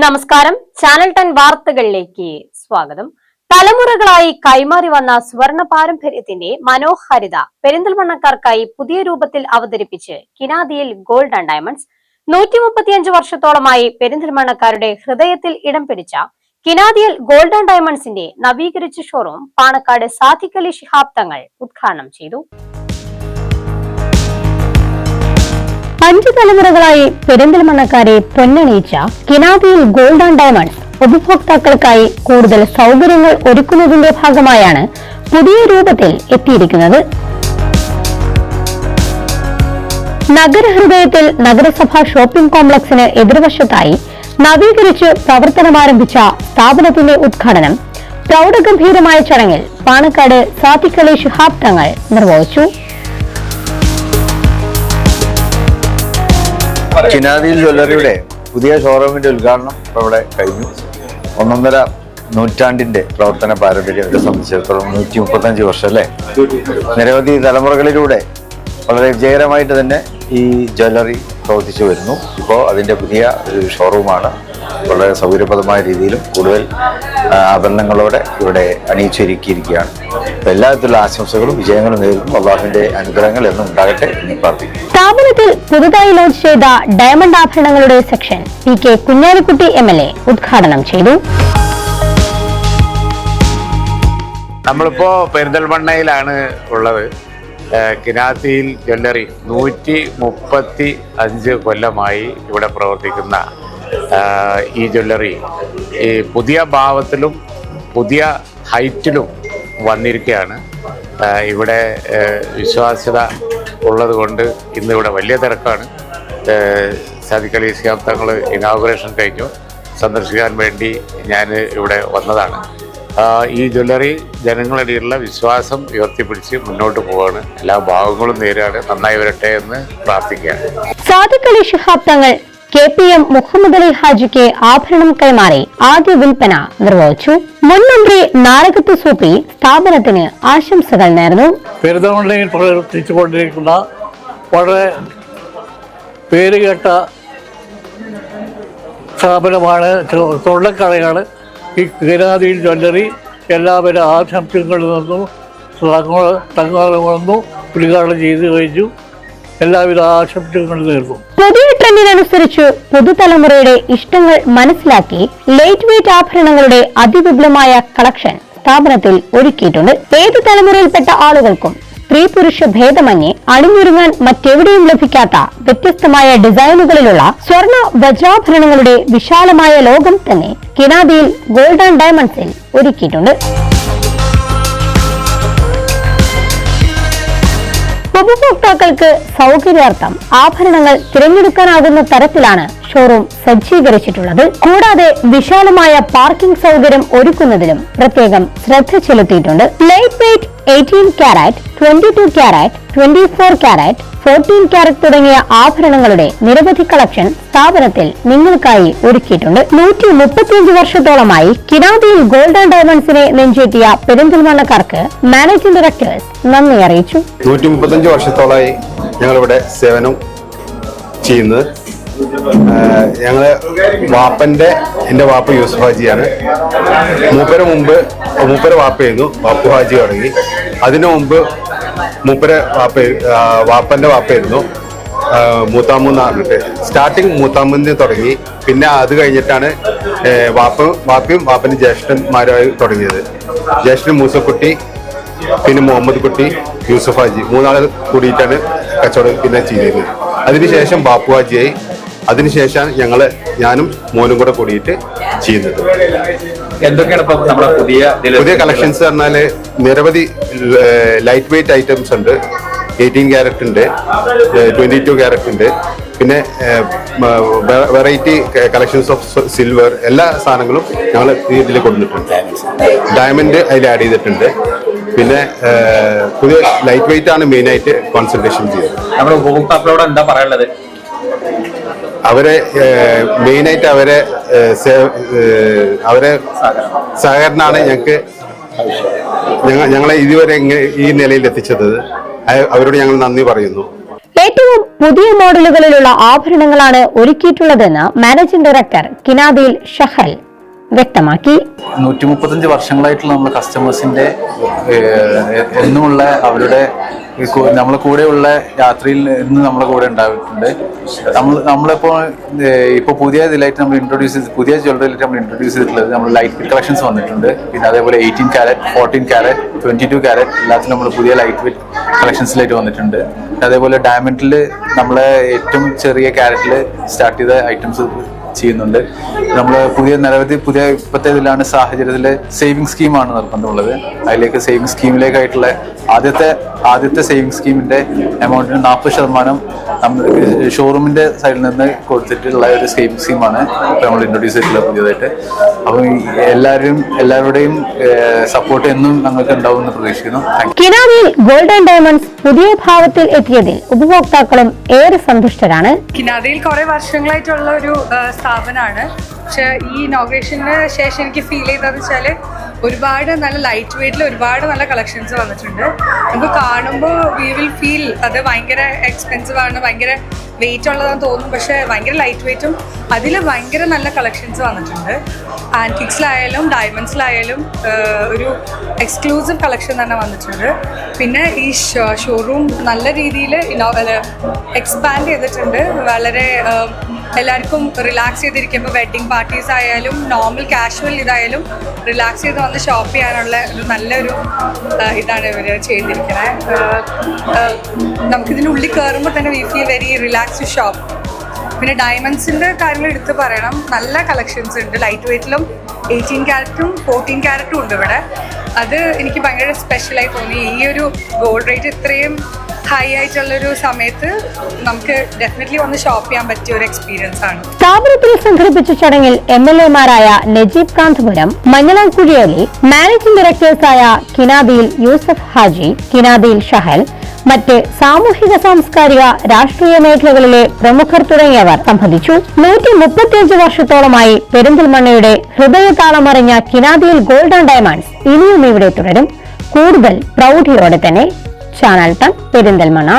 നമസ്കാരം. Channel ten വാർത്തകളിലേക്ക് സ്വാഗതം. തലമുറകളായി കൈമാറി വന്ന സുവർണ പാരമ്പര്യത്തിന്റെ മനോഹാരിത പെരിന്തൽമണ്ണക്കാർക്കായി പുതിയ രൂപത്തിൽ അവതരിപ്പിച്ച് കിനാദിയിൽ ഗോൾഡ് ആൻഡ് ഡയമണ്ട്സ്. നൂറ്റി മുപ്പത്തിയഞ്ച് വർഷത്തോളമായി പെരിന്തൽമണ്ണക്കാരുടെ ഹൃദയത്തിൽ ഇടം പിടിച്ച കിനാദിയൽ ഗോൾഡ് ആൻഡ് ഡയമണ്ട്സിന്റെ നവീകരിച്ച ഷോറൂം പാണക്കാട് സാധിക്കലി ശിഹാബ്ദങ്ങൾ ഉദ്ഘാടനം ചെയ്തു. അഞ്ചു തലമുറകളായി പെരിന്തൽമണ്ണക്കാരെ പൊന്നണിയിച്ച കിനാദിയിൽ ഗോൾഡ് ആൻഡ് ഡയമണ്ട്സ് ഉപഭോക്താക്കൾക്കായി കൂടുതൽ സൗകര്യങ്ങൾ ഒരുക്കുന്നതിന്റെ ഭാഗമായാണ് പുതിയ രൂപത്തിൽ എത്തിയിരിക്കുന്നത്. നഗരഹൃദയത്തിൽ നഗരസഭാ ഷോപ്പിംഗ് കോംപ്ലക്സിന് എതിർവശത്തായി നവീകരിച്ച് പ്രവർത്തനമാരംഭിച്ച സ്ഥാപനത്തിന്റെ ഉദ്ഘാടനം പ്രൗഢഗംഭീരമായ ചടങ്ങിൽ പാണക്കാട് സാത്തിക്കളി ശിഹാബ് തങ്ങൾ നിർവഹിച്ചു. ചിനാദിയിൽ ജ്വല്ലറിയുടെ പുതിയ ഷോറൂമിന്റെ ഉദ്ഘാടനം ഇവിടെ കഴിഞ്ഞു. ഒന്നൊന്നര നൂറ്റാണ്ടിന്റെ പ്രവർത്തന പാരമ്പര്യം ഇവരെ സംബന്ധിച്ചിടത്തോളം നൂറ്റി മുപ്പത്തഞ്ച് വർഷം അല്ലേ? നിരവധി തലമുറകളിലൂടെ വളരെ വിജയകരമായിട്ട് തന്നെ ഈ ജ്വല്ലറി പ്രവർത്തിച്ചു വരുന്നു. ഇപ്പോൾ അതിന്റെ പുതിയ ഒരു ഷോറൂമാണ്. വളരെ സൗകര്യപ്രദമായ രീതിയിലും കൂടുതൽ ആഭരണങ്ങളോടെ ഇവിടെ അണിയിച്ചൊരുക്കിയിരിക്കുകയാണ്. അപ്പോൾ എല്ലാവിധത്തിലുള്ള ആശംസകളും വിജയങ്ങളും നേരിടും അള്ളാഹുവിന്റെ അനുഗ്രഹങ്ങൾ എന്നും ഉണ്ടാകട്ടെ എന്ന് പ്രാർത്ഥിക്കുന്നു. സ്ഥാപനത്തിൽ പുതുതായി ലോഞ്ച് ചെയ്ത diamond ആഭരണങ്ങളുടെ section P K Kunhalikutty M L A ഉദ്ഘാടനം ചെയ്തു. നമ്മളിപ്പോ പെരിന്തൽമണ്ണയിലാണ് ഉള്ളത്. കിനാത്തിയിൽ ജ്വല്ലറി നൂറ്റി മുപ്പത്തി അഞ്ച് കൊല്ലമായി ഇവിടെ പ്രവർത്തിക്കുന്ന ഈ ജ്വല്ലറി ഈ പുതിയ ഭാവത്തിലും പുതിയ ഹൈറ്റിലും വന്നിരിക്കുകയാണ്. ഇവിടെ വിശ്വാസ്യത ഉള്ളത് കൊണ്ട് ഇന്നിവിടെ വലിയ തിരക്കാണ്. സാദിഖ് അലി ഇസ്ലാം തങ്ങൾ ഇനാഗുറേഷൻ കഴിഞ്ഞു. സന്ദർശിക്കാൻ വേണ്ടി ഞാൻ ഇവിടെ വന്നതാണ്. ഈ ജ്വല്ലറി ജനങ്ങളിടയിലുള്ള വിശ്വാസം ഉയർത്തിപ്പിടിച്ച് മുന്നോട്ട് പോവാണ്. എല്ലാ ഭാഗങ്ങളും നേരാണ് നന്നായി വരട്ടെ എന്ന് പ്രാർത്ഥിക്കുകയാണ്. Sadiq Ali Shihab Thangal K P M Muhammad Ali ഹാജിക്ക് ആഭരണം കൈമാറി ആദ്യ വിൽപ്പന നിർവഹിച്ചു. മുൻ മന്ത്രി നാരകത്ത് സൂപ്പി സ്ഥാപനത്തിന് ആശംസകൾ നേർന്നു. പെരുന്തമണ്ണയിൽ പ്രവർത്തിച്ചുകൊണ്ടിരിക്കുന്ന വളരെ പേരുകേട്ട സ്ഥാപനമാണ് തൊള്ളക്കടയാണ് ഈ കിരാതിയിൽ ജ്വല്ലറി എല്ലാവരും ആശംസകളിൽ നിന്നും തങ്ങൾ തങ്ങൾ വന്നു ഉദ്ഘാടനം ചെയ്തു കഴിഞ്ഞു. എല്ലാവിധ ആശംസകളും നേർന്നു. പുതിയ ട്രെൻഡിനനുസരിച്ച് പുതുതലമുറയുടെ ഇഷ്ടങ്ങൾ മനസ്സിലാക്കി ലൈറ്റ് വെയിറ്റ് ആഭരണങ്ങളുടെ അതിവിപുലമായ കളക്ഷൻ സ്ഥാപനത്തിൽ ഒരുക്കിയിട്ടുണ്ട്. ഏത് തലമുറയിൽപ്പെട്ട ആളുകൾക്കും സ്ത്രീ പുരുഷ ഭേദമന്യേ അണിഞ്ഞൊരുങ്ങാൻ മറ്റെവിടെയും ലഭിക്കാത്ത വ്യത്യസ്തമായ ഡിസൈനുകളിലുള്ള സ്വർണ വജ്രാഭരണങ്ങളുടെ വിശാലമായ ലോകം തന്നെ കിനാദിയിൽ ഗോൾഡ് ആൻഡ് ഡയമണ്ട്സിൽ ഒരുക്കിയിട്ടുണ്ട്. ഉപഭോക്താക്കൾക്ക് സൗകര്യാർത്ഥം ആഭരണങ്ങൾ തിരഞ്ഞെടുക്കാനാകുന്ന തരത്തിലാണ് ഷോറൂം സജ്ജീകരിച്ചിട്ടുള്ളത്. കൂടാതെ വിശാലമായ പാർക്കിംഗ് സൗകര്യം ഒരുക്കുന്നതിലും പ്രത്യേകം ശ്രദ്ധ ചെലുത്തിയിട്ടുണ്ട്. Light weight eighteen carat twenty two carat twenty four carat fourteen carat തുടങ്ങിയ ആഭരണങ്ങളുടെ നിരവധി കളക്ഷൻ സ്ഥാപനത്തിൽ നിങ്ങൾക്കായി ഒരുക്കിയിട്ടുണ്ട്. നൂറ്റി മുപ്പത്തിയഞ്ച് വർഷത്തോളമായി കിരാതിയിൽ ഗോൾഡൻ ഡയമണ്ട്സിനെ നെഞ്ചേറ്റിയ പെരിന്തൽമണ്ണക്കാർക്ക് മാനേജിംഗ് ഡയറക്ടേഴ്സ് നന്ദി അറിയിച്ചു. നൂറ്റി മുപ്പത്തഞ്ച് വർഷത്തോളമായി ഞങ്ങളിവിടെ സേവനം ചെയ്യുന്നത്. ഞങ്ങൾ വാപ്പന്റെ എന്റെ വാപ്പ യൂസഫ് ഹാജിയാണ്. മൂപ്പര മുമ്പ് മൂപ്പര വാപ്പയായിരുന്നു. വാപ്പു ഹാജി തുടങ്ങി. അതിനു മുമ്പ് മൂപ്പര വാപ്പ വാപ്പന്റെ വാപ്പയായിരുന്നു. ആഹ് മൂത്താമ്മു എന്ന് പറഞ്ഞിട്ട്. സ്റ്റാർട്ടിങ് മൂത്താമ്മുന്ന് തുടങ്ങി. പിന്നെ അത് കഴിഞ്ഞിട്ടാണ് വാപ്പ വാപ്പയും വാപ്പന്റെ ജ്യേഷ്ഠന്മാരായി തുടങ്ങിയത്. ജ്യേഷ്ഠൻ മൂസക്കുട്ടി പിന്നെ മുഹമ്മദ് കുട്ടി യൂസഫ് ഹാജി. മൂന്നാൾ കൂടിയിട്ടാണ് കച്ചവടം പിന്നെ ചെയ്തിരുന്നത് അതിനുശേഷം ബാപ്പു ഹാജിയായി. അതിനുശേഷം ഞങ്ങൾ ഞാനും മോനും കൂടെ കൂടിയിട്ട് ചെയ്യുന്നത്. എന്തൊക്കെയാണ് ഇപ്പൊ നമ്മുടെ പുതിയ പുതിയ കളക്ഷൻസ് പറഞ്ഞാൽ നിരവധി ലൈറ്റ് വെയിറ്റ് ഐറ്റംസ് ഉണ്ട്. എയ്റ്റീൻ ക്യാരറ്റ് ഉണ്ട് ട്വന്റി ടു ക്യാരറ്റ് ഉണ്ട്. പിന്നെ വെറൈറ്റി കളക്ഷൻസ് ഓഫ് സിൽവർ എല്ലാ സാധനങ്ങളും ഞങ്ങൾ ഇതിൽ കൊടുത്തിട്ടുണ്ട്. ഡയമണ്ട് അതിൽ ആഡ് ചെയ്തിട്ടുണ്ട്. പിന്നെ പുതിയ ലൈറ്റ് വെയിറ്റ് ആണ് മെയിനായിട്ട് കോൺസെൻട്രേഷൻ ചെയ്തത് നമ്മുടെ ഉപഭോക്താക്കളോട് എന്താ പറയാനുള്ളത്? അവരെ മെയിനായിട്ട് അവരെ അവരെ സഹകരണമാണ് ഞങ്ങൾക്ക് ഞങ്ങൾ ഞങ്ങളെ ഇതുവരെ ഈ നിലയിൽ എത്തിച്ചത്. അവരോട് ഞങ്ങൾ നന്ദി പറയുന്നു. ഏറ്റവും പുതിയ മോഡലുകളിലുള്ള ആഭരണങ്ങളാണ് ഒരുക്കിയിട്ടുള്ളതെന്ന് മാനേജിംഗ് ഡയറക്ടർ കിനാദിൽ ഷഹൽ വ്യക്തമാക്കി. നൂറ്റി മുപ്പത്തഞ്ച് വർഷങ്ങളായിട്ടുള്ള നമ്മുടെ കസ്റ്റമേഴ്സിന്റെ എന്നുമുള്ള അവരുടെ നമ്മളെ കൂടെയുള്ള യാത്രയിൽ നിന്ന് നമ്മളെ കൂടെ ഉണ്ടായിട്ടുണ്ട്. നമ്മൾ നമ്മളിപ്പോൾ ഇപ്പോൾ പുതിയ ഇതിലായിട്ട് നമ്മൾ ഇൻട്രൊഡ്യൂസ് ചെയ്ത് പുതിയ ജ്വല്ലറിയിലായിട്ട് നമ്മൾ ഇൻട്രൊഡ്യൂസ് ചെയ്തിട്ടുള്ളത് നമ്മൾ ലൈറ്റ് കളക്ഷൻസ് വന്നിട്ടുണ്ട്. പിന്നെ അതേപോലെ eighteen carat fourteen carat twenty two carat എല്ലാത്തിലും നമ്മൾ പുതിയ ലൈറ്റ് വെയിറ്റ് കളക്ഷൻസിലായിട്ട് വന്നിട്ടുണ്ട്. അതേപോലെ ഡയമണ്ടിൽ നമ്മളെ ഏറ്റവും ചെറിയ ക്യാരറ്റിൽ സ്റ്റാർട്ട് ചെയ്ത ഐറ്റംസ് ചെയ്യുന്നുണ്ട്. നമ്മൾ പുതിയ നിരവധി പുതിയ ഇപ്പോഴത്തെ ഇതിലാണ് സാഹചര്യത്തിൽ സേവിങ് സ്കീമാണ് നിർബന്ധമുള്ളത്. അതിലേക്ക് സേവിങ് സ്കീമിലേക്കായിട്ടുള്ള ആദ്യത്തെ ആദ്യത്തെ സേവിങ് സ്കീമിന്റെ എമൗണ്ടിന് നാൽപ്പത് ശതമാനം ഷോറൂമിന്റെ സൈഡിൽ നിന്ന് കൊടുത്തിട്ടുള്ള ഒരു സ്കീം സ്കീമാണ് ഇപ്പം നമ്മൾ ഇൻട്രൊഡ്യൂസ് ചെയ്തിട്ടുള്ളത് പുതിയതായിട്ട്. അപ്പം എല്ലാവരും എല്ലാവരുടെയും സപ്പോർട്ട് എന്നും ഞങ്ങൾക്ക് ഉണ്ടാവും എന്ന് പ്രതീക്ഷിക്കുന്നു. കിനാമിയിൽ ഗോൾഡൻ ഡയമണ്ട്സ് പുതിയ ഭാവത്തിൽ എത്തിയതിൽ ഉപഭോക്താക്കളും ഏറെ സന്തുഷ്ടരാണ്. കിനാദയിൽ കുറെ വർഷങ്ങളായിട്ടുള്ള ഒരു സ്ഥാപനമാണ്. പക്ഷെ ഈ ഇനോഗ്രേഷന് ശേഷം എനിക്ക് ഫീൽ ചെയ്തതെന്ന് വെച്ചാൽ ഒരുപാട് നല്ല ലൈറ്റ് വെയിറ്റിൽ ഒരുപാട് നല്ല കളക്ഷൻസ് വന്നിട്ടുണ്ട്. നമുക്ക് കാണുമ്പോൾ വി വിൽ ഫീൽ അത് ഭയങ്കര എക്സ്പെൻസീവ് ആണ് ഭയങ്കര വെയിറ്റ് ഉള്ളതാണെന്ന് തോന്നും. പക്ഷേ ഭയങ്കര ലൈറ്റ് വെയിറ്റും അതിൽ ഭയങ്കര നല്ല കളക്ഷൻസ് വന്നിട്ടുണ്ട്. ആന്റിക്സിലായാലും ഡയമണ്ട്സിലായാലും ഒരു എക്സ്ക്ലൂസീവ് കളക്ഷൻ തന്നെ വന്നിട്ടുണ്ട്. പിന്നെ ഈ ഷോറൂം നല്ല രീതിയിൽ എക്സ്പാൻഡ് ചെയ്തിട്ടുണ്ട്. വളരെ എല്ലാവർക്കും റിലാക്സ് ചെയ്തിരിക്കുമ്പോൾ വെഡ്ഡിങ് പാർട്ടീസ് ആയാലും നോർമൽ കാഷ്വൽ ഇതായാലും റിലാക്സ് ചെയ്ത് വന്ന് ഷോപ്പ് ചെയ്യാനുള്ള ഒരു നല്ലൊരു ഇതാണ് ഇവർ ചെയ്തിരിക്കുന്നത് ഉള്ളിൽ കയറുമ്പോൾ തന്നെ we feel very relaxed shop പിന്നെ ഡയമണ്ട്സിന്റെ കാര്യങ്ങൾ എടുത്ത് പറയണം. നല്ല കളക്ഷൻസ് ഉണ്ട്. ലൈറ്റ് വെയ്റ്റിലും എയ്റ്റീൻ ക്യാരറ്റും ഫോർട്ടീൻ ക്യാരറ്റും ഉണ്ട് ഇവിടെ. അത് എനിക്ക് ഭയങ്കര സ്പെഷ്യലായി തോന്നി. ഈ ഒരു ഗോൾഡ് റേറ്റ് ഇത്രയും ഹൈ ആയിട്ടുള്ളൊരു സമയത്ത് നമുക്ക് ഡെഫിനറ്റ്ലി വന്ന് ഷോപ്പ് ചെയ്യാൻ പറ്റിയ ഒരു എക്സ്പീരിയൻസ് ആണ്. സ്ഥാപനത്തിൽ സംഘടിപ്പിച്ച ചടങ്ങിൽ എം എൽ എമാരായ നജീബ് കാന്തപുരം മഞ്ഞളംകുഴിയലി മാനേജിംഗ് ഡയറക്ടേഴ്സായ കിനാദിയിൽ യൂസഫ് ഹാജി കിനാദിയിൽ ഷഹൽ മറ്റ് സാമൂഹിക സാംസ്കാരിക രാഷ്ട്രീയ മേഖലകളിലെ പ്രമുഖർ തുടങ്ങിയവർ സംബന്ധിച്ചു. നൂറ്റി മുപ്പത്തിയഞ്ച് വർഷത്തോളമായി പെരിന്തൽമണ്ണയുടെ ഹൃദയതാളമറിഞ്ഞ കിനാദിയിൽ ആൻഡ് ഡയമണ്ട്സ് ഇനിയും ഇവിടെ തുടരും. കൂടുതൽ പ്രൗഢിയോടെ തന്നെ ఛానల్ టన్ పెరిందల్మన